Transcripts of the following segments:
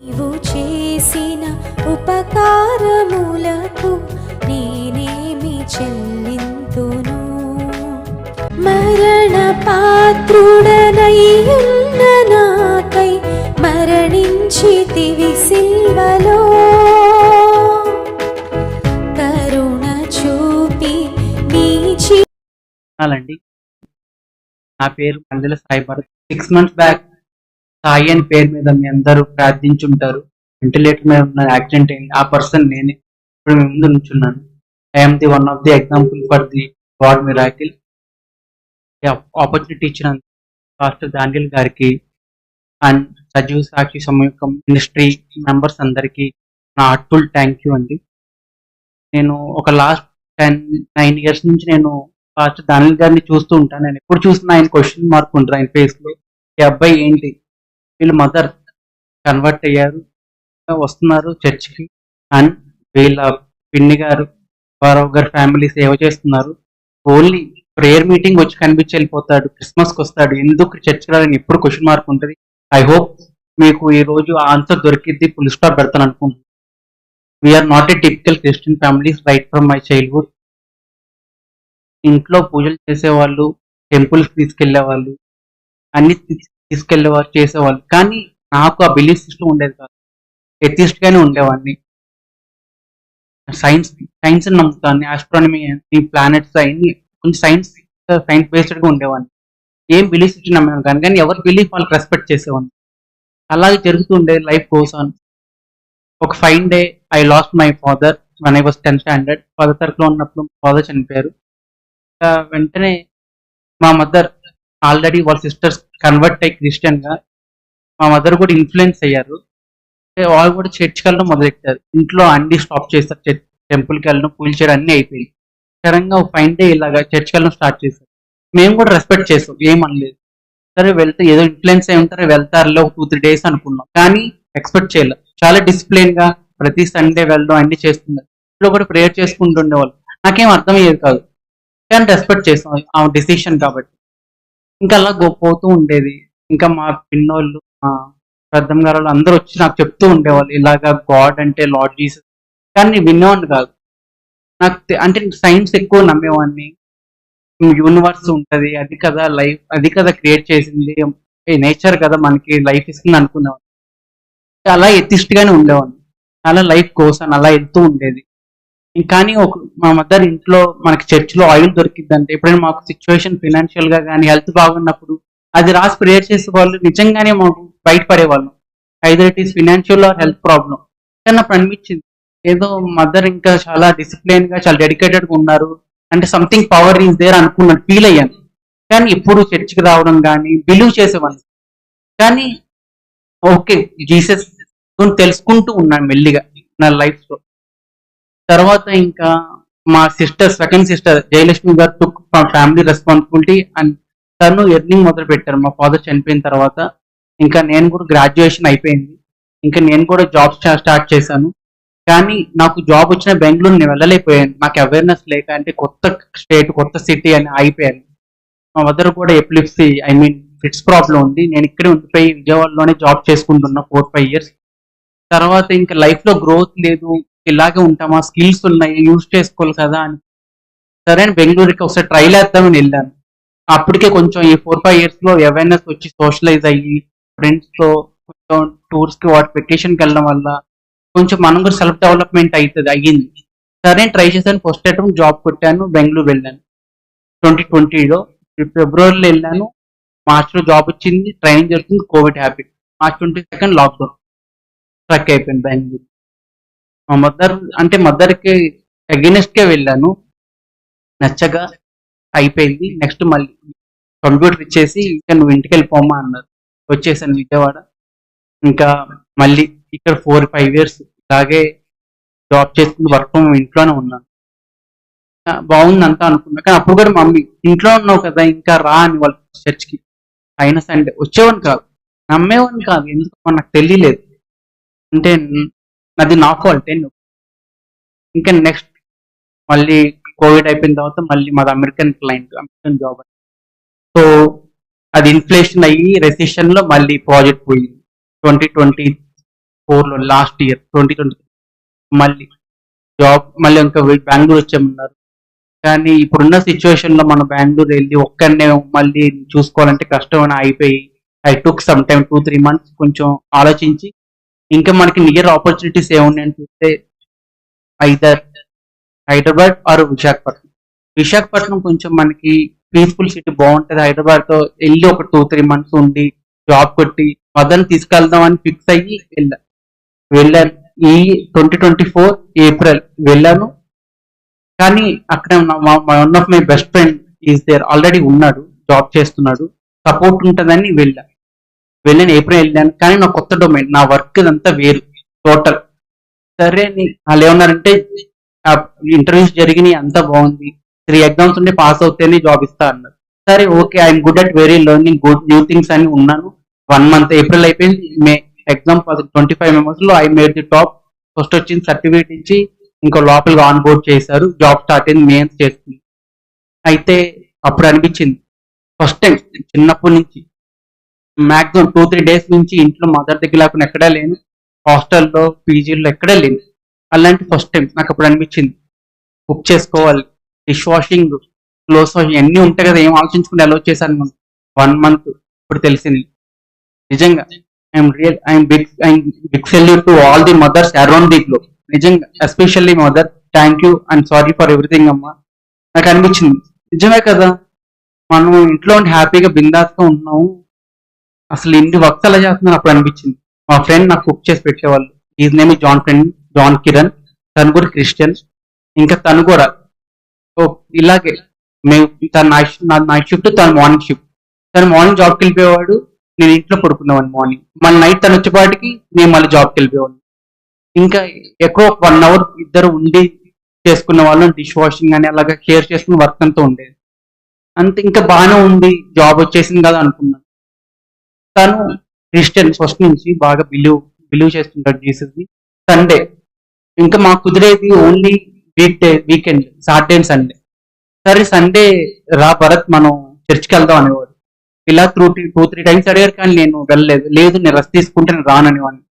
నీవు చేసిన ఉపకారములకు నేనేమి చెల్లింతును? మరణ పాత్రుడనయ్యున్న నాకై మరణించితివి సిల్వలో కరుణ చూపి నీచి నా పేరు Mandala Sai Bharat six months back Sai అని పేరు మీద మీ అందరూ ప్రార్థించుంటారు. వెంటిలేటర్ మీద ఉన్న యాక్సిడెంట్ అయింది. ఆ పర్సన్ నేనే. ఇప్పుడు మీ ముందు నుంచున్నాను. I'm the one of the example for the god miracle opportunity ఇచ్చిన పాస్టర్ దాండిల్ గారికి అండ్ సజీవ్ సాక్షి సమూహం మినిస్ట్రీ మెంబర్స్ అందరికీ నా హార్ట్ఫుల్ థ్యాంక్ యూ అండి. నేను ఒక లాస్ట్ టెన్ నైన్ ఇయర్స్ నుంచి నేను ఫాస్ట్ దానిల్ గారిని చూస్తూ ఉంటాను. నేను ఎప్పుడు చూసినా ఆయన క్వశ్చన్ మార్క్ ఉంటారు ఆయన ఫేస్లో ఈ అబ్బాయి ఏంటి? వీళ్ళ మదర్ కన్వర్ట్ అయ్యారు వస్తున్నారు చర్చ్కి. అండ్ వీళ్ళ పిన్ని గారు వారవ్ గారి ఫ్యామిలీ సేవ చేస్తున్నారు. ఓన్లీ ప్రేయర్ మీటింగ్ వచ్చి కనిపించి వెళ్ళిపోతాడు క్రిస్మస్కి వస్తాడు. ఎందుకు చర్చ్ రాలని ఎప్పుడు క్వశ్చన్ మార్క్ ఉంటుంది. ఐ హోప్ మీకు ఈ రోజు ఆన్సర్ దొరికిద్ది ఫుల్ స్టాప్ పెడతాను అనుకుంటున్నాను. We're not a typical Christian families right from my childhood ఇంట్లో పూజలు చేసేవాళ్ళు టెంపుల్స్ తీసుకెళ్ళేవాళ్ళు అన్ని తీసుకెళ్ళేవారు చేసేవాళ్ళు. కానీ నాకు ఆ బిలీఫ్ సిస్టమ్ ఉండేది కాదు. ఎథిస్ట్ గానే ఉండేవాడిని. సైన్స్ సైన్స్ నమ్ముతాను ఆస్ట్రానమీ ఈ ప్లానెట్స్ అన్ని కొంచెం సైన్స్ సైన్స్ బేస్డ్గా ఉండేవాడిని. ఏం బిలీఫ్ సిస్టమ్ నమ్మేవాడు కానీ కానీ ఎవరి బిలీఫ్ వాళ్ళకి రెస్పెక్ట్ చేసేవాడిని. అలాగే జరుగుతూ ఉండేది లైఫ్ కోసం ఆన్ ఒక fine day I lost my father one I was tenth standard పదో తరగతిలో ఉన్నప్పుడు ఫాదర్ చనిపోయారు. వెంటనే మా మదర్ ఆల్రెడీ వాళ్ళ సిస్టర్స్ కన్వర్ట్ అయ్యి క్రిస్టియన్గా మా మదర్ కూడా ఇన్ఫ్లుయెన్స్ అయ్యారు. వాళ్ళు కూడా చర్చ్కి వెళ్ళడం మొదలెట్టారు. ఇంట్లో అన్ని స్టాప్ చేస్తారు. చర్చ్ టెంపుల్కి వెళ్ళడం పూజ చేయడం అన్ని అయిపోయి కరంగా ఒక ఫైన్ డే ఇలాగా చర్చ్కి వెళ్ళడం స్టార్ట్ చేశారు. మేము కూడా రెస్పెక్ట్ చేస్తాం ఏం అనలేదు. సరే వెళ్తే ఏదో ఇన్ఫ్లుయెన్స్ అయి ఉంటారు. వెళ్తారో టూ త్రీ డేస్ అనుకున్నాం. కానీ ఎక్స్పెక్ట్ చేయలేదు చాలా డిసిప్లిన్గా ప్రతి సండే వెళ్ళడం అన్ని చేస్తున్నారు. ఇంట్లో కూడా ప్రేయర్ చేసుకుంటూ ఉండేవాళ్ళు నాకేం అర్థమయ్యేది కాదు. కానీ రెస్పెక్ట్ చేస్తాం ఆ డెసిషన్ కాబట్టి. ఇంకా అలా గో- పోతూ ఉండేది. ఇంకా మా పిన్నోళ్ళు మా పెద్దమ్మ గారు వాళ్ళు అందరూ వచ్చి నాకు చెప్తూ ఉండేవాళ్ళు ఇలాగా గాడ్ అంటే లార్డ్ జీసస్. కానీ నేను వినేవాడిని కాదు. నాకు అంటే సైన్స్ ఎక్కువ నమ్మేవాడిని. యూనివర్స్ ఉంటది అది కదా లైఫ్ అది కదా క్రియేట్ చేసింది. నేచర్ కదా మనకి లైఫ్ ఇస్తుంది అనుకునేవాడిని. అలా ఎథిస్ట్ గానే ఉండేవాడిని. అలా లైఫ్ కోసం అలా వెళ్తూ ఉండేది. కానీ ఒక మా మదర్ ఇంట్లో మనకి చర్చ్లో ఆయిల్ దొరికిందంటే ఎప్పుడైనా మాకు సిచ్యువేషన్ ఫినాన్షియల్గా కానీ హెల్త్ బాగున్నప్పుడు అది రాసి ప్రేయర్ చేసే వాళ్ళు నిజంగానే మాకు బయటపడేవాళ్ళం either it is financial or health problem కానీ నాకు అనిపించింది ఏదో మదర్ ఇంకా చాలా డిసిప్లైన్గా చాలా డెడికేటెడ్గా ఉన్నారు. అంటే సంథింగ్ పవర్ ఈజ్ దేర్ అనుకున్నాను ఫీల్ అయ్యాను. కానీ ఎప్పుడు చర్చికి రావడం కానీ బిలీవ్ చేసేవాడిని కానీ ఓకే జీసస్ తెలుసుకుంటూ ఉన్నాను మెల్లిగా నా లైఫ్లో. తర్వాత ఇంకా మా sister second sister Jayalakshmi garu took family responsibility and తను ఎర్నింగ్ మొదలు పెట్టారు. మా ఫాదర్ చనిపోయిన తర్వాత ఇంకా నేను కూడా గ్రాడ్యుయేషన్ అయిపోయింది. ఇంకా నేను కూడా జాబ్ స్టార్ట్ చేశాను. కానీ నాకు జాబ్ వచ్చిన బెంగళూరు నేను వెళ్ళలేకపోయాను. నాకు అవేర్నెస్ లేక అంటే కొత్త స్టేట్ కొత్త సిటీ అని అయిపోయాను మా మదర్ కూడా epilepsy I mean fits problem ఉంది. నేను ఇక్కడే ఉండిపోయి విజయవాడలోనే జాబ్ చేసుకుంటున్నా ఫోర్ ఫైవ్ ఇయర్స్ తర్వాత ఇంకా లైఫ్లో గ్రోత్ లేదు. ఇలాగే ఉంటామా? స్కిల్స్ ఉన్నాయి యూజ్ చేసుకోవాలి కదా అని. సరే అని బెంగళూరుకి ఒకసారి ట్రైల్ వేద్దామని వెళ్ళాను. అప్పటికే కొంచెం ఈ ఫోర్ ఫైవ్ ఇయర్స్లో అవేర్నెస్ వచ్చి సోషలైజ్ అయ్యి ఫ్రెండ్స్తో కొంచెం టూర్స్కి వాటి వెకేషన్కి వెళ్ళడం వల్ల కొంచెం మనం కూడా సెల్ఫ్ డెవలప్మెంట్ అవుతుంది అయ్యింది. సరే ట్రై చేశాను. ఫస్ట్ అటెంప్ట్ జాబ్ కొట్టాను బెంగళూరు వెళ్ళాను. ట్వంటీ ట్వంటీలో ఫిబ్రవరిలో వెళ్ళాను. మార్చ్లో జాబ్ వచ్చింది ట్రైనింగ్ జరుగుతుంది covid happy March twenty second lockdown truck అయిపోయింది బెంగళూరు. మదర్ అంటే మదర్కి అగెనిస్ట్ కే వెళ్ళాను. నచ్చగా అయిపోయింది. నెక్స్ట్ మళ్ళీ కంప్యూటర్ ఇచ్చేసి ఇంకా నువ్వు ఇంటికి వెళ్ళిపోమా అన్నారు. వచ్చేసాను విజయవాడ. ఇంకా మళ్ళీ ఇక్కడ ఫోర్ ఫైవ్ ఇయర్స్ ఇలాగే జాబ్ చేసుకుని వర్క్ ఫ్రమ్ ఇంట్లోనే ఉన్నాను. బాగుంది అంతా అనుకున్నా. కానీ అప్పుడు కూడా మమ్మీ ఇంట్లో ఉన్నావు కదా ఇంకా రా అని వాళ్ళ చర్చ్కి. అయినా సండే వచ్చేవాడిని కాదు. నమ్మేవాడిని కాదు. ఎందుకు నాకు తెలియలేదు. అంటే అది నాకు ఫాల్ట్ ఇంకా నెక్స్ట్ మళ్ళీ కోవిడ్ అయిపోయిన తర్వాత మళ్ళీ మాది American client American job so అది ఇన్ఫ్లేషన్ అయ్యి రెసిషన్లో మళ్ళీ ప్రాజెక్ట్ పోయింది. ట్వంటీ ట్వంటీ ఫోర్లో లాస్ట్ ఇయర్ ట్వంటీ ట్వంటీ మళ్ళీ జాబ్ మళ్ళీ ఇంకా బెంగళూరు వచ్చామన్నారు కానీ ఇప్పుడున్న సిచ్యువేషన్లో మనం బెంగళూరు వెళ్ళి ఒక్కడనే మళ్ళీ చూసుకోవాలంటే కష్టం అని అయిపోయి I took some time two three months కొంచెం ఆలోచించి ఇంకా మనకి నియర్ ఆపర్చునిటీస్ ఏమున్నాయని చూస్తే ఐదర్ హైదరాబాద్ ఆర్ విశాఖపట్నం. విశాఖపట్నం కొంచెం మనకి పీస్ఫుల్ సిటీ బాగుంటది. హైదరాబాద్తో వెళ్ళి ఒక టూ త్రీ మంత్స్ ఉండి జాబ్ కొట్టి మదన్ తీసుకెళ్దాం అని ఫిక్స్ అయ్యి వెళ్ళా. వెళ్ళాను ఈ ట్వంటీ ట్వంటీ ఫోర్ ఏప్రిల్ వెళ్ళాను. కానీ అక్కడ one of my best friend is there already ఉన్నాడు జాబ్ చేస్తున్నాడు. సపోర్ట్ ఉంటుందని వెళ్ళా. వెళ్ళాను ఏప్రిల్ వెళ్ళాను. కానీ నా కొత్త డొమైన్ నా వర్క్ అంతా వేరు టోటల్ సరే వాళ్ళు ఏమన్నారంటే ఇంటర్వ్యూస్ జరిగినాయి అంతా బాగుంది. త్రీ ఎగ్జామ్స్ ఉంటే పాస్ అవుతేనే జాబ్ ఇస్తా అన్నారు. సరే okay I'm good at very learning good new things అని ఉన్నాను. వన్ మంత్ ఏప్రిల్ అయిపోయింది. మే ఎగ్జామ్ ట్వంటీ ఫైవ్ మెంబర్స్లో I made the top first వచ్చింది సర్టిఫికేట్ ఇచ్చి ఇంకో లోపలికి ఆన్ బోర్డ్ చేశారు. జాబ్ స్టార్ట్ అయింది మేన్స్ చేస్తుంది. అయితే అప్పుడు అనిపించింది. ఫస్ట్ టైం చిన్నప్పటి నుంచి. మాక్సిమం టూ త్రీ డేస్ నుంచి ఇంట్లో మదర్ దగ్గర లేకుండా ఎక్కడా లేను. హాస్టల్లో పీజీల్లో ఎక్కడా లేను. అలాంటి ఫస్ట్ టైం నాకు అప్పుడు అనిపించింది. కుక్ చేసుకోవాలి. డిష్ వాషింగ్ క్లోజ్ వాషింగ్ అన్నీ ఉంటాయి కదా ఏం ఆలోచించుకుంటే అలో చేశాను వన్ మంత్ ఇప్పుడు తెలిసింది. నిజంగా I'm real I'm big I'm big salute to all the mothers around the globe నిజంగా especially mother thank you and sorry for everything అమ్మా. నాకు అనిపించింది. నిజమే కదా మనం ఇంట్లో ఉండి హ్యాపీగా బిందాస్గా ఉన్నాము. అసలు ఇన్ని వక్తలు అలా చేస్తున్నాను అప్పుడు అనిపించింది. మా ఫ్రెండ్ నాకు కుక్ చేసి పెట్టేవాళ్ళు. Is name John friend John Kiran తను కూడా క్రిస్టియన్ ఇంకా తను కూడా. ఓ ఇలాగే మేము తన నైట్ నైట్ షిఫ్ట్ తన మార్నింగ్ షిఫ్ట్ తను మార్నింగ్ జాబ్కి వెళ్ళిపోయేవాడు. నేను ఇంట్లో పడుకునేవాడిని మార్నింగ్ మళ్ళీ నైట్ తను వచ్చేపాటికి నేను మళ్ళీ జాబ్కి వెళ్ళిపోయేవాడిని. ఇంకా ఎక్కువ వన్ అవర్ ఇద్దరు ఉండి చేసుకున్న వాళ్ళు డిష్ వాషింగ్ అని అలాగా కేర్ చేసుకున్న వర్క్ అంతా ఉండేది. అంత ఇంకా బాగానే ఉంది. జాబ్ వచ్చేసింది కదా అనుకున్నాను. తను క్రిస్టియన్ ఫస్ట్ నుంచి బాగా బిలీవ్ బిలీవ్ చేస్తుంటాడు జీసస్ని సండే ఇంకా మాకు కుదిరేది only weekday weekend Saturday and Sunday సరే సండే రా భరత్ మనం చర్చ్కి వెళ్దాం అనేవాడు. ఇలా త్రూ టూ త్రీ టైమ్స్ అడిగారు కానీ నేను వెళ్ళలేదు. లేదు నేను రెస్ట్ తీసుకుంటే నేను రాననేవాడిని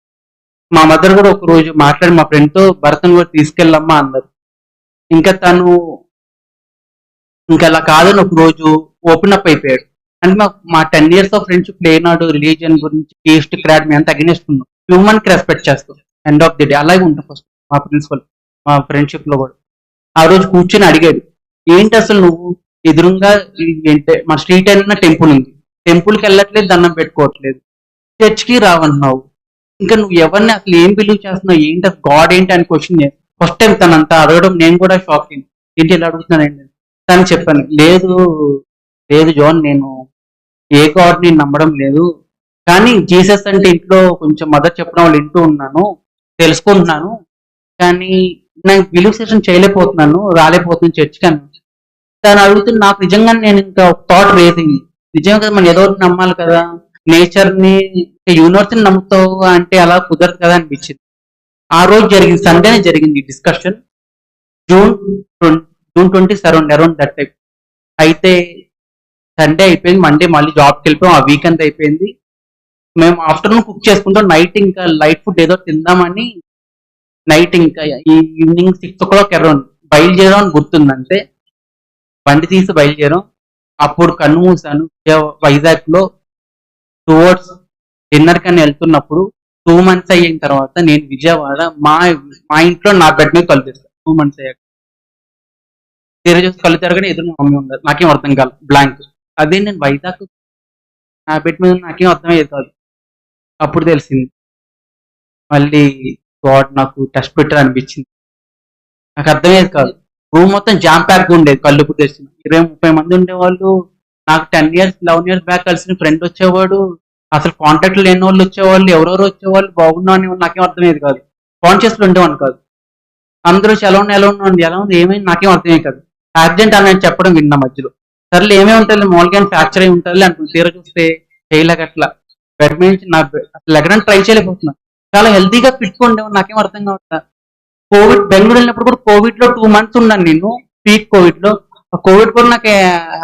మా మదర్ కూడా ఒక రోజు మాట్లాడి మా ఫ్రెండ్తో భరతం కూడా తీసుకెళ్ళమ్మా అన్నారు. ఇంకా తను ఇంకా అలా కాదని ఒక రోజు ఓపెన్ అప్ అయిపోయాడు. అంటే మా మా టెన్ ఇయర్స్ ఆఫ్ ఫ్రెండ్షిప్ లేనాడు రిలీజియన్ గురించి ఈస్ట్ క్రాడ్ మేము అంతా అగెనిస్ట్ ఉన్నాం. హ్యూమన్కి రెస్పెక్ట్ చేస్తాం. ఎండ్ ఆఫ్ ది డే అలాగే ఉంటాం ఫస్ట్ మా ప్రిన్సిపల్ మా ఫ్రెండ్షిప్లో కూడా. ఆ రోజు కూర్చొని అడిగాడు ఏంటి అసలు నువ్వు? ఎదురుగా ఏంటే ఏంటి మా స్ట్రీట్ అయిన టెంపుల్ ఉంది? టెంపుల్కి వెళ్ళట్లేదు దండం పెట్టుకోవట్లేదు. చర్చ్కి రావంటున్నావు. ఇంకా నువ్వు ఎవరిని అసలు ఏం బిలీవ్ చేస్తున్నావు? ఏంటి అసలు గాడ్ ఏంటి? అని క్వశ్చన్ ఫస్ట్ టైం తనంతా అడగడం నేను కూడా షాక్ అయింది ఏంటి ఇలా అడుగుతున్నానండి తను చెప్పాను లేదు లేదు జోన్ నేను ఏ గాడ్ని నమ్మడం లేదు. కానీ జీసస్ అంటే ఇంట్లో కొంచెం మదర్ చెప్పడం వాళ్ళు వింటూ ఉన్నాను తెలుసుకుంటున్నాను. కానీ నేను బిలీవ్ సెషన్ చేయలేకపోతున్నాను రాలేకపోతున్నాను చర్చ్ కానీ తను అడుగుతున్న నాకు నిజంగా నేను ఇంకా థాట్ రేసింగ్ నిజంగా కదా మనం ఏదో నమ్మాలి కదా. నేచర్ని యూనివర్స్ని నమ్ముతావు అంటే అలా కుదరదు కదా అనిపించింది. ఆ రోజు జరిగింది సండేనే జరిగింది discussion June June twenty seven around that type అయితే సండే అయిపోయింది మండే మళ్ళీ జాబ్కి వెళ్ళిపోయాం ఆ వీకెండ్ అయిపోయింది. మేము ఆఫ్టర్నూన్ కుక్ చేసుకుంటాం నైట్ ఇంకా లైట్ ఫుడ్ ఏదో తిందామని నైట్ ఇంకా ఈ evening six o'clock around బయలుదేరాం అని గుర్తుందంటే బండి తీసి బయలుదేరాం. అప్పుడు కన్ను మూసాను వైజాగ్లో టువర్డ్స్ డిన్నర్ కని వెళ్తున్నప్పుడు టూ మంత్స్ అయిన తర్వాత నేను విజయవాడ మా మా ఇంట్లో నా బెడ్ మీద కళ్ళు టూ మంత్స్ అయ్యాక. తీరా చూసి కళ్ళు కానీ ఎదురు మా మమ్మీ ఉండదు నాకేం అర్థం కాదు బ్లాంక్ అదే నేను వైజాగ్ నా బెడ్ మీద నాకేం అర్థమయ్యేది కాదు. అప్పుడు తెలిసింది. మళ్ళీ గాడ్ నాకు టెస్ట్ పెట్టారు అనిపించింది నాకు అర్థమయ్యేది కాదు. రూమ్ మొత్తం జామ్ ప్యాక్ ఉండేది కళ్ళు తెలిసిన ఇరవై ముప్పై మంది ఉండేవాళ్ళు. నాకు ten years eleven years back కలిసిన ఫ్రెండ్ వచ్చేవాడు. అసలు కాంటాక్ట్ లేని వాళ్ళు వచ్చేవాళ్ళు ఎవరెవరు వచ్చేవాళ్ళు బాగున్నా అని నాకేం అర్థమయ్యేది కాదు. కాన్షియస్లో ఉండేవాడిని కాదు. అందరూ ఎలా ఉన్నా ఎలా ఉన్నా ఎలా ఉంది ఏమైంది నాకేం అర్థమయ్యేది కాదు. యాక్సిడెంట్ అని చెప్పడం విన్నా మధ్యలో. సర్లే ఏమేమి ఉంటుంది మామూలుగా ఫ్రాక్చర్ అయి ఉంటుంది అనుకుంది తీర చూస్తే చేయలేక అట్లా. బెడ్ మీద నుంచి నా అసలు ఎక్కడానికి ట్రై చేయలేకపోతున్నా. చాలా హెల్తీగా ఫిట్గా ఉండేవాడు నాకేం అర్థం కావట్లా. కోవిడ్ బెంగళూరు వెళ్ళినప్పుడు కూడా కోవిడ్లో టూ మంత్స్ ఉన్నాను నేను. పీక్ కోవిడ్లో కోవిడ్ కూడా నాకు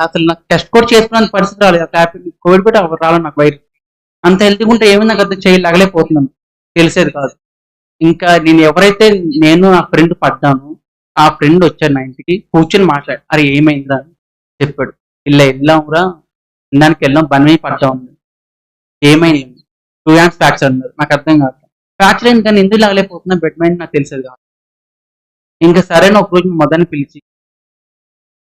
అసలు నాకు టెస్ట్ కూడా చేసుకునే పరిస్థితి రాలేదు. కోవిడ్ కూడా రాలేదు నాకు వైరస్ అంత హెల్తీగా ఉంటే ఏమైనా నాకు అర్థం చేయలేకపోతున్నాను తెలిసేది కాదు. ఇంకా నేను ఎవరైతే నేను నా ఫ్రెండ్ పడ్డాను. ఆ ఫ్రెండ్ వచ్చాడు నా ఇంటికి. కూర్చొని మాట్లాడు. అరే ఏమైందా చెప్పాడు. ఇలా వెళ్ళాంరా దానికి వెళ్ళాం బండి మీద ఏమైంది? టూ హ్యాండ్స్ ఫ్రాక్చర్ అన్నారు. నాకు అర్థం కాదు. ఫ్రాక్చర్ అయింది కానీ ఎందుకు లాగలేకపోతున్నా బెడ్ మైండ్ నాకు తెలిసేది కాదు. ఇంకా సరైన ఒక రోజు మదర్ని పిలిచి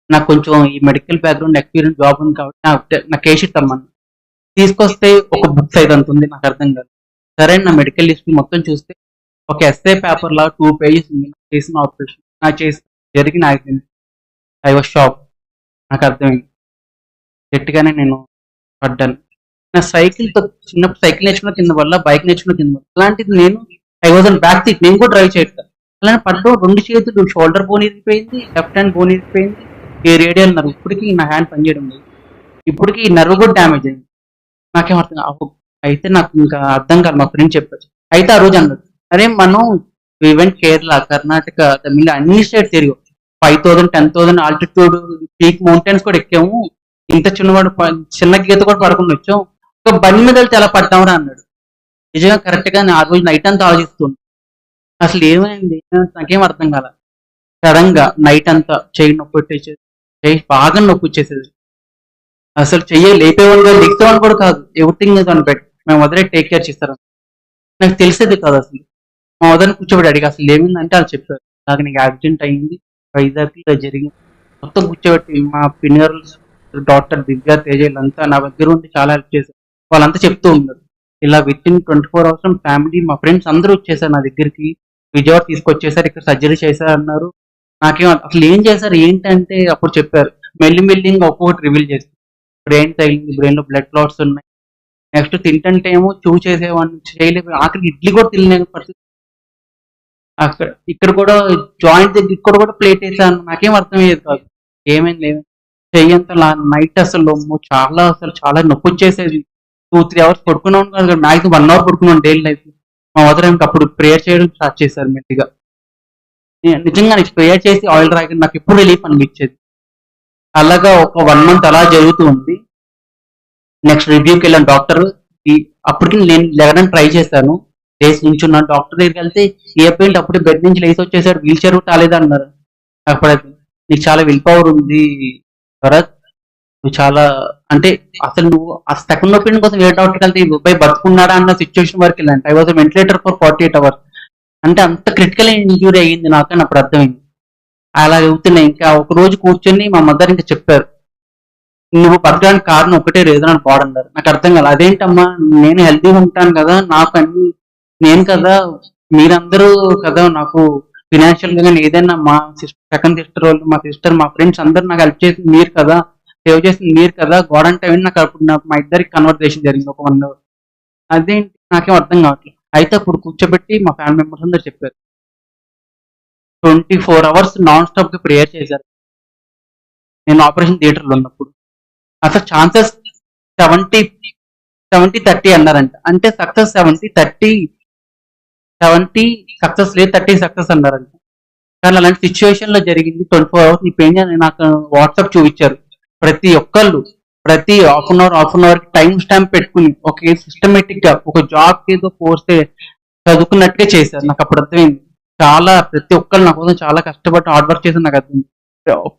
నాకు కొంచెం ఈ మెడికల్ బ్యాక్గ్రౌండ్ ఎక్స్పీరియన్స్ జాబ్ ఉంది కాబట్టి నాకు నా కేసు ఇస్తామని. తీసుకొస్తే ఒక బుక్స్ అయితే అంత ఉంది నాకు అర్థం కాదు. సరే నా మెడికల్ లిస్ట్ మొత్తం చూస్తే ఒక ఎస్ఏ పేపర్ లా టూ పేజెస్ ఉంది చేసిన ఆపరేషన్ నాకు చేసి జరిగిన యాక్సిడెంట్. ఐ వాజ్ షాప్ నాకు అర్థమైంది గట్టిగానే నేను పడ్డాను. నా సైకిల్తో చిన్నప్పుడు సైకిల్ నేర్చుకున్న కింద వల్ల బైక్ నేర్చుకున్న కింద వల్ల అలాంటిది నేను I was on back seat నేను కూడా డ్రైవ్ చేయట్లేదు అలానే పడ్డం రెండు చేతులు షోల్డర్ బోన్ ఇరిగిపోయింది లెఫ్ట్ హ్యాండ్ బోన్ ఇరిగిపోయింది. ఈ రేడియల్ నర్వ్ ఇప్పటికీ నా హ్యాండ్ పనిచేయడం లేదు. ఇప్పటికీ ఈ నర్వ్ కూడా డ్యామేజ్ అయింది. నాకేం అర్థం అయితే నాకు ఇంకా అర్థం కాదు. మా ఫ్రెండ్ చెప్పచ్చు. అయితే ఆ రోజు అన్నాడు అరే మనం ఈవెంట్ కేరళ కర్ణాటక తమిళ అన్ని స్టేట్ తిరిగాం. Five thousand ten thousand altitude peak mountains కూడా ఎక్కాము. ఇంత చిన్నవాడు చిన్న గీత కూడా పడకుండా వచ్చాం. ఒక బండి మీద వెళ్తే ఎలా పడతామరా అన్నాడు. నిజంగా కరెక్ట్గా ఆ రోజు నైట్ అంతా ఆలోచిస్తున్నాను అసలు ఏమైంది? నాకేం అర్థం కాల. సడన్గా నైట్ అంతా చెయ్యి నొప్పి వచ్చేసేది. చెయ్యి బాగా నొప్పి వచ్చేసేది. అసలు చెయ్యి లేపేవాడు కాదు దిగుతామని కూడా కాదు. ఎవ్రీథింగ్ ఇస్ ఆన్ మేము వదిలే టేక్ కేర్ చేస్తారు నాకు తెలిసేది కాదు అసలు. మా వదిన కూర్చోబెట్టి అడిగి అసలు ఏమైందంటే వాళ్ళు చెప్పారు. నాకు నీకు యాక్సిడెంట్ అయ్యింది వైజాగ్ జరిగింది. మొత్తం కూర్చోబెట్టి మా పిన్నర్ డాక్టర్ దివ్య తేజ వీళ్ళంతా నా దగ్గర ఉండి చాలా హెల్ప్ చేశారు. వాళ్ళంతా చెప్తూ ఉన్నారు. ఇలా with in twenty four hours family మా ఫ్రెండ్స్ అందరూ వచ్చేసారు నా దగ్గరికి. విజయవాడ తీసుకొచ్చేసారు ఇక్కడ సర్జరీ చేశారు అన్నారు. నాకేం అసలు ఏం చేశారు? ఏంటంటే అప్పుడు చెప్పారు. మెల్లి మెల్లింగా ఒక్కొక్కటి రివీల్ చేస్తారు బ్రెయిన్ తగిలింది బ్రెయిన్లో బ్లడ్ క్లాట్స్ ఉన్నాయి. నెక్స్ట్ తింటంటే ఏమో చూ చేసేవాడిని చేయలేదు ఆఖరికి ఇడ్లీ కూడా తినలేని పరిస్థితి. అక్కడ ఇక్కడ కూడా జాయింట్ దగ్గర ఇక్కడ కూడా ప్లేట్ వేసాను నాకేం అర్థమయ్యేది కాదు. ఏమేం లేదు చెయ్యంత నైట్ అసలు చాలా అసలు చాలా నొప్పి వచ్చేసేది. టూ త్రీ అవర్స్ పడుకున్నాను కాదు మ్యాక్సిమం వన్ అవర్ పడుకున్నాను డైలీ లైఫ్ మా మదర్ ఆయనకి అప్పుడు ప్రేయర్ చేయడం స్టార్ట్ చేశారు మెల్లిగా. నిజంగా నాకు ప్రేయర్ చేసి ఆయిల్ రాయడం నాకు ఎప్పుడు రిలీఫ్ అనిపించేది. అలాగా ఒక వన్ మంత్ అలా జరుగుతూ ఉంది. నెక్స్ట్ రివ్యూకి వెళ్ళాను డాక్టర్ అప్పటికి నేను లెగడానికి ట్రై చేశాను. లేచి నించున్నాను డాక్టర్ దగ్గరికి వెళ్తే ఏ పెయింట్ అప్పుడే బెడ్ నుంచి లేచి వచ్చేసాడు? వీల్ చైర్ తాలేదు అన్నారు అప్పుడైతే నీకు చాలా విల్ పవర్ ఉంది భరత్. నువ్వు చాలా అంటే అసలు నువ్వు ఆ సెకండ్ ఒపీనియన్ కోసం ఏ డాక్టర్కి వెళ్తే ఈ అబ్బాయి బతుకున్నాడా? అన్న సిచ్యువేషన్ వరకు వెళ్ళండి I was ventilator for forty eight hours అంటే అంత క్రిటికల్ ఇంజూరీ అయ్యింది నాకు అని అప్పుడు అర్థమైంది. అలా అవుతున్నాయి ఇంకా ఒక రోజు కూర్చొని మా మదర్ ఇంకా చెప్పారు. నువ్వు బతకడానికి కారణం ఒకటే రీజన్ అని బాడన్నారు నాకు అర్థం కాదు అదేంటమ్మా? నేను హెల్తీగా ఉంటాను కదా. నాకు అన్ని నేను కదా మీరందరూ కదా నాకు ఫినాన్షియల్గా కానీ ఏదైనా మా సిస్టర్ సెకండ్ సిస్టర్ వాళ్ళు మా సిస్టర్ మా ఫ్రెండ్స్ అందరూ నాకు హెల్ప్ చేసింది మీరు కదా సేవ్ చేసింది మీరు కదా గోడ అంటే నాకు అప్పుడు నాకు మా ఇద్దరికి కన్వర్సేషన్ జరిగింది ఒక వన్ అవర్ అదేంటి? నాకేం అర్థం కావట్లేదు అయితే అప్పుడు కూర్చోబెట్టి మా ఫ్యామిలీ మెంబర్స్ అందరూ చెప్పారు. ట్వంటీ ఫోర్ అవర్స్ నాన్ స్టాప్గా ప్రేయర్ చేశారు. నేను ఆపరేషన్ థియేటర్లో ఉన్నప్పుడు. అసలు ఛాన్సెస్ సెవెంటీ సెవెంటీ థర్టీ అన్నారంట. అంటే success seventy thirty seventy success లేదు థర్టీ సక్సెస్ అన్నారంట. కానీ అలాంటి సిచ్యువేషన్లో జరిగింది. Twenty four hours knee pain అని నాకు వాట్సాప్ చూపించారు. ప్రతి ఒక్కళ్ళు ప్రతి half an hour half an hour time stamp పెట్టుకుని ఒక సిస్టమేటిక్గా ఒక జాబ్ ఏదో కోర్స్ చదువుకున్నట్టుగా చేశారు. నాకు అప్పుడు అర్థమైంది. చాలా ప్రతి ఒక్కళ్ళు నా కోసం చాలా కష్టపడి హార్డ్ వర్క్ చేసి నాకు అర్థం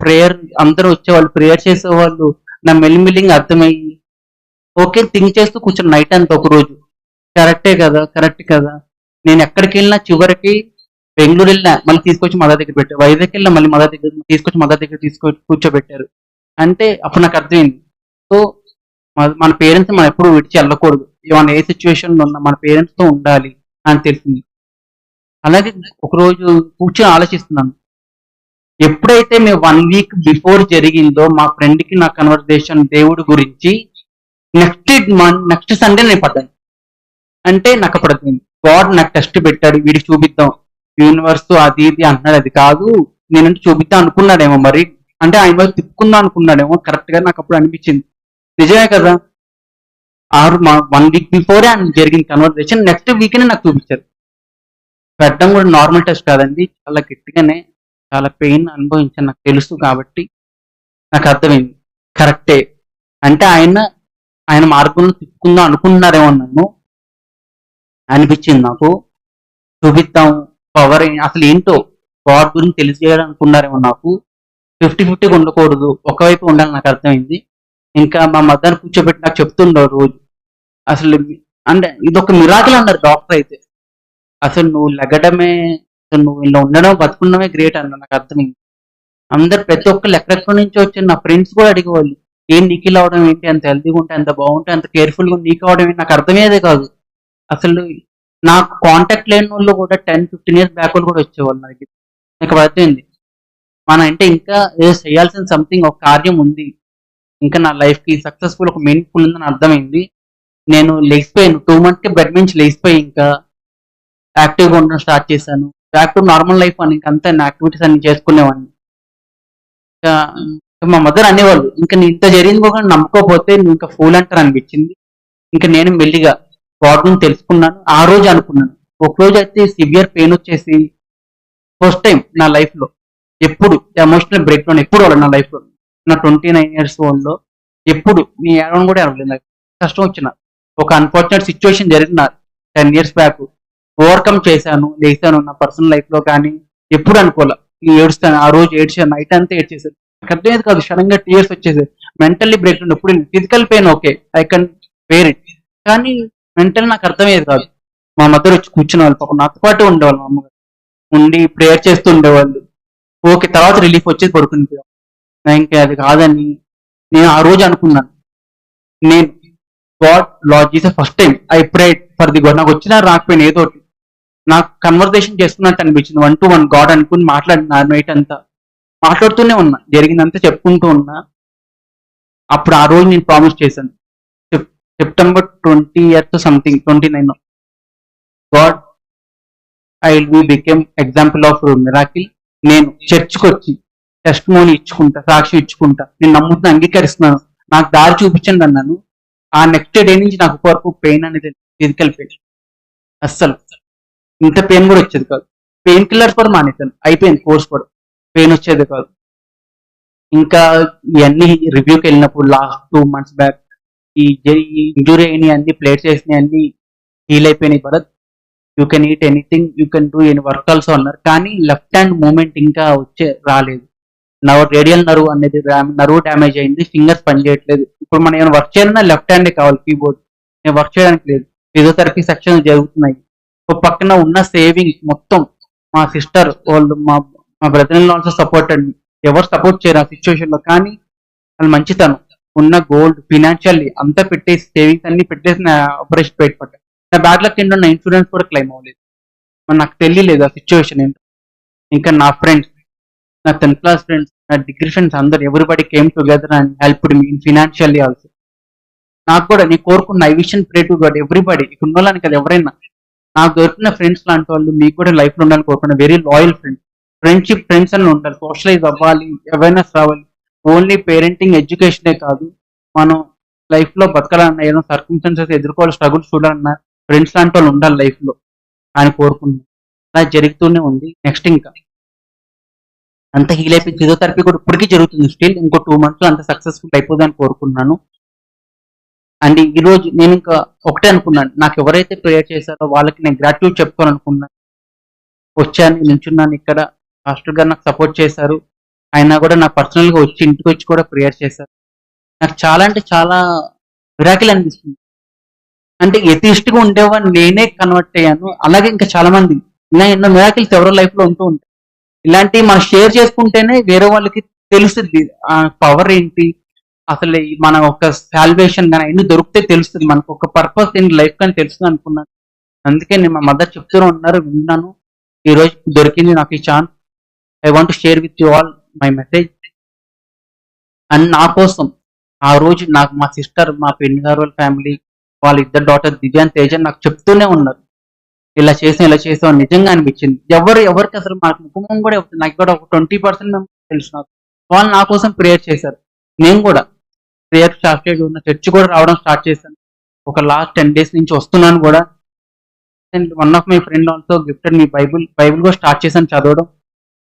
ప్రేయర్ అందరూ వచ్చేవాళ్ళు ప్రేయర్ చేసేవాళ్ళు నా మెల్లిమెల్లింగ్ అర్థమయ్యి ఓకే థింక్ చేస్తూ కూర్చొని నైట్ అంతా ఒక రోజు. కరెక్టే కదా కరెక్ట్ కదా. నేను ఎక్కడికి వెళ్ళినా చివరికి బెంగళూరు వెళ్ళినా మళ్ళీ తీసుకొచ్చి మదర్ దగ్గర పెట్టారు. వైజాగ్ వెళ్ళినా మళ్ళీ మదర్ దగ్గర తీసుకొచ్చి మదర్ దగ్గర తీసుకొచ్చి కూర్చోబెట్టారు. అంటే అప్పుడు నాకు అర్థమైంది. సో మన- పేరెంట్స్ మనం ఎప్పుడు విడిచి వెళ్ళకూడదు. ఏమైనా ఏ సిచ్యువేషన్లో ఉన్నా మన పేరెంట్స్తో ఉండాలి అని తెలిసింది. అలాగే ఒకరోజు కూర్చొని ఆలోచిస్తున్నాను. ఎప్పుడైతే మేము వన్ వీక్ బిఫోర్ జరిగిందో మా ఫ్రెండ్కి నా కన్వర్సేషన్ దేవుడి గురించి నెక్స్ట్ మంత్ నెక్స్ట్ సండే నేను పడ్డాను. అంటే నాకు అప్పుడు గాడ్ నాకు టెస్ట్ పెట్టాడు వీడికి చూపిద్దాం. యూనివర్స్ అది ఇది అంటున్నాడు అది కాదు. నేనంటే చూపిద్దాం అనుకున్నాడేమో మరి. అంటే ఆయన వైపు తిప్పుకుందాం అనుకున్నాడేమో. కరెక్ట్గా నాకు అప్పుడు అనిపించింది. నిజమే కదా? ఆరు వన్ వీక్ బిఫోరే ఆయన జరిగిన కన్వర్సేషన్ నెక్స్ట్ వీక్ నాకు చూపించారు. పెట్టడం కూడా నార్మల్ టెస్ట్ కాదండి. చాలా గట్టిగానే చాలా పెయిన్ అనుభవించాను. నాకు తెలుసు కాబట్టి నాకు అర్థమైంది. కరెక్టే అంటే ఆయన ఆయన మార్గంలో తిప్పుకుందాం అనుకున్నారేమో నన్ను. అనిపించింది నాకు. చూపిద్దాం పవర్ అసలు ఏంటో గాడ్ గురించి తెలియజేయాలనుకున్నారేమో నాకు. ఫిఫ్టీ ఫిఫ్టీగా ఉండకూడదు. ఒకవైపు ఉండాలి నాకు అర్థమైంది. ఇంకా మా మదర్ కూర్చోబెట్టి నాకు చెప్తుండవు రోజు. అసలు అంటే ఇది ఒక మిరాకిల్ అన్నారు డాక్టర్ అయితే. అసలు నువ్వు లెగడమే అసలు నువ్వు ఇలా ఉండడం బతుకుండమే గ్రేట్ అన్న నాకు అర్థమైంది. అందరు ప్రతి ఒక్కళ్ళు ఎక్కడెక్కడి నుంచి వచ్చి నా ఫ్రెండ్స్ కూడా అడిగేవాళ్ళు ఏం నిఖిల్ అవడం ఏంటి? అంత హెల్తీగా ఉంటే అంత బాగుంటే అంత కేర్ఫుల్గా నీకు అవడం ఏంటి? నాకు అర్థమయ్యేదే కాదు. అసలు నాకు కాంటాక్ట్ లేని వాళ్ళు కూడా టెన్ ఫిఫ్టీన్ ఇయర్స్ బ్యాక్ వాళ్ళు కూడా వచ్చేవాళ్ళు నాకు నాకు అర్థమైంది. మన అంటే ఇంకా ఏదో చేయాల్సిన సంథింగ్ ఒక కార్యం ఉంది. ఇంకా నా లైఫ్కి సక్సెస్ఫుల్ ఒక మీనింగ్ఫుల్ ఉందని అర్థమైంది. నేను లేచిపోయాను. టూ మంత్కి బెడ్ నుంచి లేచిపోయి ఇంకా యాక్టివ్గా ఉండడం స్టార్ట్ చేశాను. బ్యాక్ టు నార్మల్ లైఫ్ అని ఇంకా అంతా యాక్టివిటీస్ అన్ని చేసుకునేవాడిని. ఇంకా మా మదర్ అనేవాళ్ళు ఇంకా ఇంత జరిగింది కూడా నమ్మకపోతే నువ్వు ఇంకా ఫూల్ అంటారు అనిపించింది. ఇంకా నేను మెల్లిగా ప్రాబ్లం తెలుసుకున్నాను. ఆ రోజు అనుకున్నాను. ఒక రోజు అయితే సివియర్ పెయిన్ వచ్చేసి ఫస్ట్ టైం నా లైఫ్లో ఎప్పుడు ఎమోషనల్ బ్రేక్ డౌన్ ఎప్పుడు అవ్వలేదు నా లైఫ్లో నా ట్వంటీ నైన్ ఇయర్స్లో ఎప్పుడు నీ ఏడవడం కూడా అవ్వలేదు నాకు. కష్టం వచ్చిన. ఒక అన్ఫార్చునేట్ సిచ్యువేషన్ జరిగిన టెన్ ఇయర్స్ బ్యాక్ ఓవర్కమ్ చేశాను లేచాను నా పర్సనల్ లైఫ్లో కానీ ఎప్పుడు అనుకోలే. ఏడుస్తాను ఆ రోజు ఏడ్చాను నైట్ అంతా ఏడ్చేసాను అర్థమయ్యేది కాదు సడన్గా టీయర్స్ వచ్చేసాయి మెంటల్లీ బ్రేక్ డౌన్ ఎప్పుడు physical pain okay I can wear it కానీ వెంటనే నాకు అర్థమయ్యేది కాదు. మా మదర్ వచ్చి కూర్చునే వాళ్ళు పాపం నాతో పాటు ఉండేవాళ్ళు మా అమ్మగారు. ఉండి ప్రేయర్ చేస్తూ ఉండేవాళ్ళు. ఓకే తర్వాత రిలీఫ్ వచ్చేది పడుకుని పోయాం. ఇంకా అది కాదని నేను ఆ రోజు అనుకున్నాను. నేను God Lord Jesus first time I prayed for the God నాకు వచ్చినా రాకపోయినా ఏదో ఒకటి. నాకు కన్వర్సేషన్ చేస్తున్నట్టు అనిపించింది. వన్ టు వన్ గాడ్ అనుకుని మాట్లాడినా నైట్ అంతా. మాట్లాడుతూనే ఉన్నా. జరిగిందంతా చెప్పుకుంటూ ఉన్నా. అప్పుడు ఆ రోజు నేను ప్రామిస్ చేశాను. September twenty eighth something twenty nine God I be became example of miracle నేను చర్చ్కి వచ్చి టెస్ట్ మోని ఇచ్చుకుంటా సాక్షి ఇచ్చుకుంటా. నేను నమ్ముతున్నా అంగీకరిస్తున్నాను. నాకు దారి చూపించండి అన్నాను. ఆ నెక్స్ట్ డే నుంచి నాకు వరకు పెయిన్ అనేది ఫిజికల్ పెయిన్ అస్సలు. ఇంత పెయిన్ కూడా వచ్చేది కాదు. పెయిన్ కిల్లర్స్ కూడా మానేశాను. అయిపోయింది కోర్స్ కూడా. పెయిన్ వచ్చేది కాదు. ఇంకా ఇవన్నీ రివ్యూకి వెళ్ళినప్పుడు లాస్ట్ టూ మంత్స్ బ్యాక్ ఈ ఇంజురీ అయినాయి అన్ని ప్లేట్స్ వేసినాయి అన్ని హీల్ అయిపోయినాయి Bharat. You can eat anything you can do any work also అన్నారు. కానీ లెఫ్ట్ హ్యాండ్ మూమెంట్ ఇంకా వచ్చే రాలేదు. నవ్ రేడియల్ నరువు అనేది నరువు డ్యామేజ్ అయింది ఫింగర్స్ పనిచేయట్లేదు ఇప్పుడు మనం ఏమైనా వర్క్ చేయాలన్నా లెఫ్ట్ హ్యాండే కావాలి కీబోర్డ్ నేను వర్క్ చేయడానికి లేదు. ఫిజియోథెరపీ సెక్షన్ జరుగుతున్నాయి. ఒక పక్కన ఉన్న సేవింగ్ మొత్తం మా సిస్టర్ వాళ్ళు మా మా బ్రదర్ ఆల్సో సపోర్ట్ అండి. ఎవరు సపోర్ట్ చేయరు ఆ సిచ్యువేషన్లో కానీ వాళ్ళు మంచితనం. ఉన్న గోల్డ్ ఫినాన్షియల్లీ అంతా పెట్టేసి సేవింగ్స్ అన్ని పెట్టేసి నా ఆపరేషన్ బయటపడ్డా నా బ్యాడ్ లక్ ఏంటో నా ఇన్సూరెన్స్ కూడా క్లెయిమ్ అవ్వలేదు. మరి నాకు తెలియలేదు ఆ సిచ్యువేషన్ ఏంటో. ఇంకా నా ఫ్రెండ్స్ నా టెన్త్ క్లాస్ ఫ్రెండ్స్ నా డిగ్రీ ఫ్రెండ్స్ అందరు everybody came together and help me financially also నాకు కూడా నేను కోరుకున్న I wish and pray to God everybody ఇక్కడ ఉన్న కదా ఎవరైనా. నాకు దొరికిన ఫ్రెండ్స్ లాంటి వాళ్ళు మీకు కూడా లైఫ్లో ఉండాలని కోరుకున్న very loyal friends friendship friends అని ఉండాలి సోషలైజ్ అవ్వాలి అవేర్నెస్ రావాలి. ఓన్లీ పేరెంటింగ్ ఎడ్యుకేషనే కాదు మనం లైఫ్లో బతకాలన్నా ఏదైనా సర్కమ్స్టెన్సెస్ ఎదుర్కోవాలి స్ట్రగుల్స్ చూడాలన్నా ఫ్రెండ్స్ లాంటి వాళ్ళు ఉండాలి లైఫ్లో అని కోరుకున్నాను అలా జరుగుతూనే ఉంది. నెక్స్ట్ ఇంకా. అంత హీల్ అయిపోయి ఫిజియోథెరపీ కూడా ఇప్పటికీ జరుగుతుంది. స్టిల్ ఇంకో టూ మంత్స్లో అంత సక్సెస్ఫుల్ అయిపోదని కోరుకున్నాను అండ్ ఈరోజు నేను ఇంకా ఒకటే అనుకున్నాను. నాకు ఎవరైతే ప్రేయర్ చేశారో వాళ్ళకి నేను గ్రాట్యూడ్ చెప్పుకోవాలనుకున్నాను. వచ్చాను నించున్నాను ఇక్కడ. హాస్టల్ గారు నాకు సపోర్ట్ చేశారు. ఆయన కూడా నా పర్సనల్గా వచ్చి ఇంటికి వచ్చి కూడా ప్రేయర్ చేశారు. నాకు చాలా అంటే చాలా విరాకిల్ అనిపిస్తుంది. అంటే ఎథిస్ట్గా ఉండేవాడిని నేనే కన్వర్ట్ అయ్యాను. అలాగే ఇంకా చాలా మంది ఇలా ఎన్నో మిరాకిల్స్ ఎవరో లైఫ్లో ఉంటూ ఉంటాయి. ఇలాంటివి మనం షేర్ చేసుకుంటేనే వేరే వాళ్ళకి తెలుస్తుంది. ఆ పవర్ ఏంటి? అసలు మన ఒక సాల్వేషన్ కానీ అన్ని దొరికితే తెలుస్తుంది. మనకు ఒక పర్పస్ ఏంటి? లైఫ్ కానీ తెలుస్తుంది అనుకున్నాను. అందుకే నేను మా మదర్ చెప్తూనే ఉన్నారు విన్నాను. ఈ రోజు దొరికింది నాకు ఈ chance I want share with you all my message and నా కోసం ఆ రోజు నాకు మా సిస్టర్ మా పెళ్ళి గారు వాళ్ళ ఫ్యామిలీ వాళ్ళ ఇద్దరు డాటర్ దివ్యాన్ తేజ నాకు చెప్తూనే ఉన్నారు. ఇలా చేసాం ఇలా చేసాం నిజంగా అనిపించింది. ఎవరు ఎవరికి అసలు మాకు ముఖం కూడా ఎవరు- నాకు కూడా ఒక ట్వంటీ పర్సెంట్ తెలుసు నాకు. వాళ్ళు నా కోసం ప్రేయర్ చేశారు. నేను కూడా ప్రేయర్ స్టార్ట్ చేసి ఉన్న చర్చ్ కూడా రావడం స్టార్ట్ చేశాను. ఒక లాస్ట్ టెన్ డేస్ నుంచి వస్తున్నాను కూడా. And one of my friend also gifted me Bible Bible కూడా స్టార్ట్ చేశాను చదవడం.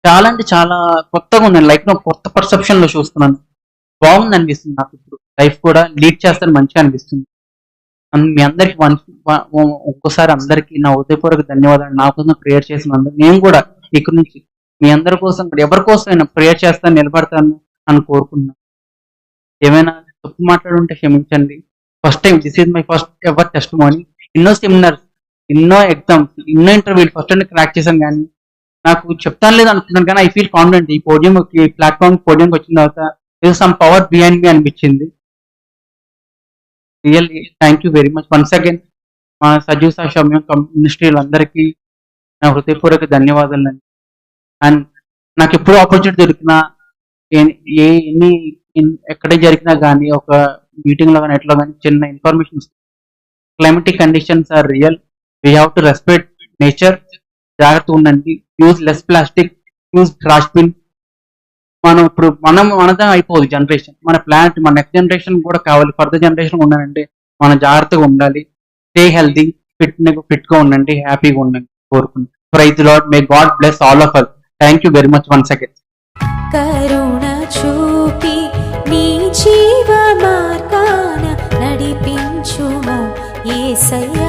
చాలా అంటే చాలా కొత్తగా ఉంది. లైఫ్లో కొత్త పర్సెప్షన్లో చూస్తున్నాను. బాగుంది అనిపిస్తుంది నాకు ఇప్పుడు. లైఫ్ కూడా లీడ్ చేస్తాను మంచిగా అనిపిస్తుంది. మీ అందరికి వన్ ఒక్కసారి అందరికి నా ఉదయపూర్వక ధన్యవాదాలు. నా కోసం ప్రేయర్ అందరు నేను కూడా ఇక్కడ నుంచి మీ అందరి కోసం కూడా ఎవరి కోసం అయినా ప్రేయర్ చేస్తాను నిలబడతాను అని కోరుకున్నాను ఏమైనా తప్పు మాట్లాడుంటే క్షమించండి. First time this is my first ever testimony ఎన్నో సెమినార్స్ ఎన్నో ఎగ్జామ్స్ ఎన్నో ఇంటర్వ్యూలు ఫస్ట్ టైం క్రాక్ చేశాను కానీ నాకు చెప్తాను లేదు అనుకున్నాను కానీ ఐ ఫీల్ కాన్ఫిడెంట్ ఈ పోడియం ఈ ప్లాట్ఫామ్ పోడియంకి వచ్చిన తర్వాత సమ్ పవర్ బిహైండ్ మీ అనిపించింది. Really thank you very much once again మా సజీవ్ సాక్షమ్యం మినిస్ట్రీలు అందరికీ నా హృదయపూర్వక ధన్యవాదాలు అండ్ నాకు ఎప్పుడు ఆపర్చునిటీ దొరికినా ఏ- ఎన్ని ఎక్కడ జరిగినా కానీ ఒక మీటింగ్లో కానీ ఎట్లా కానీ చిన్న information climatic conditions are real we have to respect nature జాగ్రత్త ఉండండి. Use less plastic use trash bin మనం ఇప్పుడు మనం మనదే అయిపోదు జనరేషన్ మన ప్లానెట్ మన నెక్స్ట్ జనరేషన్ కూడా కావాలి. ఫర్దర్ జనరేషన్ ఉండాలంటే మనం జాగ్రత్తగా ఉండాలి. స్టే హెల్తీ ఫిట్ ఫిట్గా ఉండండి హ్యాపీగా ఉండండి కోరుకుంటున్నాను praise Lord may God bless all of us thank you very much one second కరుణ చూపి నీ జీవ మార్గాన నడిపించుము. ఏసయ్యా